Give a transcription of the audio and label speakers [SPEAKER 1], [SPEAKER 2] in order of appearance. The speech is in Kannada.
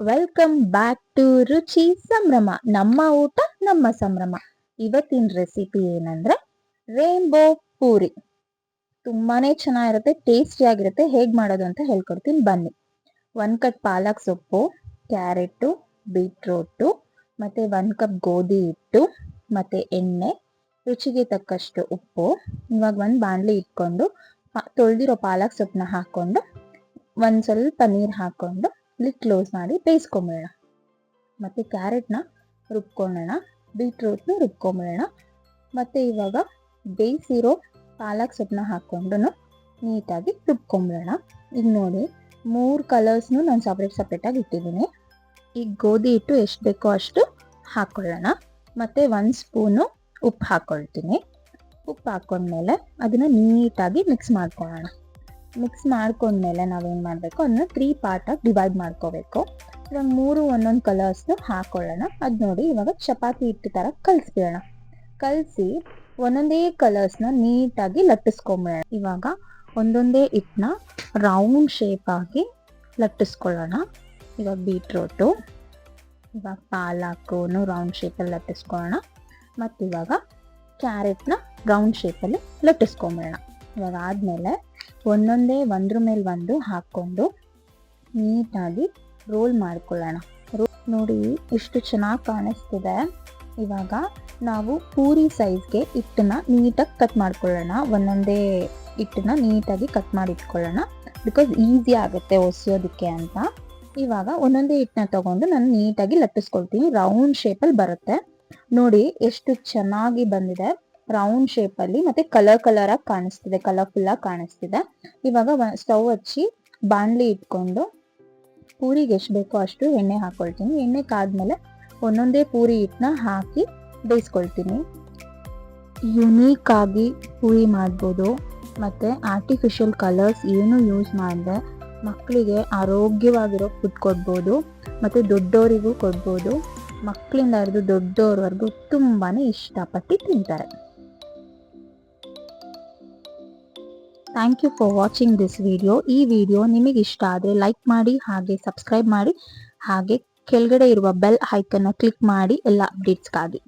[SPEAKER 1] ವೆಲ್ಕಮ್ ಬ್ಯಾಕ್ ಟು ರುಚಿ ಸಂಭ್ರಮ ನಮ್ಮ ಊಟ, ನಮ್ಮ ಸಂಭ್ರಮ. ಇವತ್ತಿನ ರೆಸಿಪಿ ಏನಂದ್ರೆ ರೇನ್ಬೋ ಪೂರಿ. ತುಂಬಾನೇ ಚೆನ್ನಾಗಿರುತ್ತೆ ಟೇಸ್ಟಿ ಆಗಿರುತ್ತೆ ಹೇಗ್ ಮಾಡೋದು ಅಂತ ಹೇಳ್ಕೊಡ್ತೀನಿ. ಬನ್ನಿ. ಒನ್ ಕಪ್ ಪಾಲಕ್ ಸೊಪ್ಪು ಕ್ಯಾರೆಟು ಬೀಟ್ರೋಟು ಮತ್ತೆ ಒನ್ ಕಪ್ ಗೋಧಿ ಹಿಟ್ಟು, ಮತ್ತೆ ಎಣ್ಣೆ, ರುಚಿಗೆ ತಕ್ಕಷ್ಟು ಉಪ್ಪು. ಇವಾಗ ಒಂದು ಬಾಣಲಿ ಇಟ್ಕೊಂಡು ತೊಳೆದಿರೋ ಪಾಲಕ್ ಸೊಪ್ಪನ್ನ ಹಾಕ್ಕೊಂಡು ಒಂದು ಸ್ವಲ್ಪ ನೀರು ಹಾಕೊಂಡು ಲಿಟ್ ಕ್ಲೋಸ್ ಮಾಡಿ ಬೇಯಿಸ್ಕೊಂಬಿಡೋಣ ಮತ್ತು ಕ್ಯಾರೆಟ್ನ ರುಬ್ಕೊಳ್ಳೋಣ ಬೀಟ್ರೂಟ್ನ ರುಬ್ಕೊಂಬಿಡೋಣ ಮತ್ತು ಇವಾಗ ಬೇಯಿಸಿರೋ ಪಾಲಕ್ ಸೊಪ್ಪನ್ನ ಹಾಕ್ಕೊಂಡು ನೀಟಾಗಿ ರುಬ್ಕೊಂಬಿಡೋಣ ಈಗ ನೋಡಿ, ಮೂರು ಕಲರ್ಸ್ನು ನಾನು ಸಪ್ರೇಟ್ ಸಪ್ರೇಟಾಗಿ ಇಟ್ಟಿದ್ದೀನಿ. ಈಗ ಗೋಧಿ ಹಿಟ್ಟು ಎಷ್ಟು ಬೇಕೋ ಅಷ್ಟು ಹಾಕ್ಕೊಳ್ಳೋಣ ಮತ್ತು ಒಂದು ಸ್ಪೂನು ಉಪ್ಪು ಹಾಕ್ಕೊಳ್ತೀನಿ ಉಪ್ಪು ಹಾಕ್ಕೊಂಡ್ಮೇಲೆ ಅದನ್ನು ನೀಟಾಗಿ ಮಿಕ್ಸ್ ಮಾಡ್ಕೊಳ್ಳೋಣ. ಮಿಕ್ಸ್ ಮಾಡ್ಕೊಂಡ್ಮೇಲೆ ನಾವೇನು ಮಾಡಬೇಕು? ಅದನ್ನ ತ್ರೀ ಪಾರ್ಟಾಗಿ ಡಿವೈಡ್ ಮಾಡ್ಕೋಬೇಕು. ಇವಾಗ ಮೂರು ಒಂದೊಂದು ಕಲರ್ಸ್ನ ಹಾಕೊಳ್ಳೋಣ. ಅದು ನೋಡಿ ಇವಾಗ ಚಪಾತಿ ಹಿಟ್ಟು ಥರ ಕಲಿಸ್ಬಿಡೋಣ. ಕಲಸಿ ಒಂದೊಂದೇ ಕಲರ್ಸ್ನ ನೀಟಾಗಿ ಲಟ್ಟಿಸ್ಕೊಂಬಿಡೋಣ. ಇವಾಗ ಒಂದೊಂದೇ ಹಿಟ್ಟನ್ನ ರೌಂಡ್ ಶೇಪಾಗಿ ಲಟ್ಟಿಸ್ಕೊಳ್ಳೋಣ. ಇವಾಗ ಬೀಟ್ರೋಟು ಇವಾಗ ಪಾಲಾಕು ರೌಂಡ್ ಶೇಪಲ್ಲಿ ಲಟ್ಟಿಸ್ಕೊಳ್ಳೋಣ. ಮತ್ತು ಇವಾಗ ಕ್ಯಾರೆಟ್ನ ರೌಂಡ್ ಶೇಪಲ್ಲಿ ಲಟ್ಟಿಸ್ಕೊಂಬಿಡೋಣ. ಇವಾಗ ಆದಮೇಲೆ ಒಂದೊಂದೇ ಒಂದ್ರ ಮೇಲೆ ಒಂದು ಹಾಕ್ಕೊಂಡು ನೀಟಾಗಿ ರೋಲ್ ಮಾಡ್ಕೊಳ್ಳೋಣ. ನೋಡಿ ಎಷ್ಟು ಚೆನ್ನಾಗಿ ಕಾಣಿಸ್ತಿದೆ. ಇವಾಗ ನಾವು ಪೂರಿ ಸೈಜ್ಗೆ ಹಿಟ್ಟನ್ನ ನೀಟಾಗಿ ಕಟ್ ಮಾಡ್ಕೊಳ್ಳೋಣ. ಒಂದೊಂದೇ ಹಿಟ್ಟನ್ನ ನೀಟಾಗಿ ಕಟ್ ಮಾಡಿ ಇಟ್ಕೊಳ್ಳೋಣ. ಬಿಕಾಸ್ ಈಸಿ ಆಗುತ್ತೆ ಒಸಿಯೋದಕ್ಕೆ ಅಂತ. ಇವಾಗ ಒಂದೊಂದೇ ಹಿಟ್ಟನ್ನ ತಗೊಂಡು ನಾನು ನೀಟಾಗಿ ಲಟ್ಟಿಸ್ಕೊಳ್ತೀನಿ. ರೌಂಡ್ ಶೇಪಲ್ಲಿ ಬರುತ್ತೆ. ನೋಡಿ ಎಷ್ಟು ಚೆನ್ನಾಗಿ ಬಂದಿದೆ. ರೌಂಡ್ ಶೇಪ್ ಅಲ್ಲಿ ಮತ್ತೆ ಕಲರ್ ಕಲರ್ ಆಗಿ ಕಾಣಿಸ್ತಿದೆ ಕಲರ್ಫುಲ್ ಆಗಿ ಕಾಣಿಸ್ತಿದೆ. ಇವಾಗ ಸ್ಟವ್ ಹಚ್ಚಿ ಬಾಣಲಿ ಇಟ್ಕೊಂಡು ಪೂರಿಗೆ ಎಷ್ಟು ಬೇಕೋ ಅಷ್ಟು ಎಣ್ಣೆ ಹಾಕೊಳ್ತೀನಿ. ಎಣ್ಣೆ ಕಾದ್ಮೇಲೆ ಒಂದೊಂದೇ ಪೂರಿ ಹಿಟ್ಟನ್ನ ಹಾಕಿ ಬೇಯಿಸ್ಕೊಳ್ತೀನಿ. ಯುನೀಕ್ ಆಗಿ ಪೂರಿ ಮಾಡ್ಬೋದು. ಮತ್ತು ಆರ್ಟಿಫಿಷಿಯಲ್ ಕಲರ್ಸ್ ಏನು ಯೂಸ್ ಮಾಡಿದೆ. ಮಕ್ಕಳಿಗೆ ಆರೋಗ್ಯವಾಗಿರೋ ಫುಡ್ ಕೊಡ್ಬೋದು. ಮತ್ತು ದೊಡ್ಡವರಿಗೂ ಕೊಡ್ಬೋದು. ಮಕ್ಕಳಿಂದ ಹಿಡಿದು ದೊಡ್ಡವ್ರವರೆಗೂ ತುಂಬಾ ಇಷ್ಟಪಟ್ಟು ತಿಂತಾರೆ. Thank you for watching this video ಈ ವಿಡಿಯೋ ನಿಮಗೆ ಇಷ್ಟ ಆದರೆ ಲೈಕ್ ಮಾಡಿ, ಹಾಗೆ ಸಬ್ಸ್ಕ್ರೈಬ್ ಮಾಡಿ, ಹಾಗೆ ಕೆಳಗಡೆ ಇರುವ ಬೆಲ್ ಹೈಕನ್ನು ಕ್ಲಿಕ್ ಮಾಡಿ ಎಲ್ಲ ಅಪ್ಡೇಟ್ಸ್ಗಾಗಿ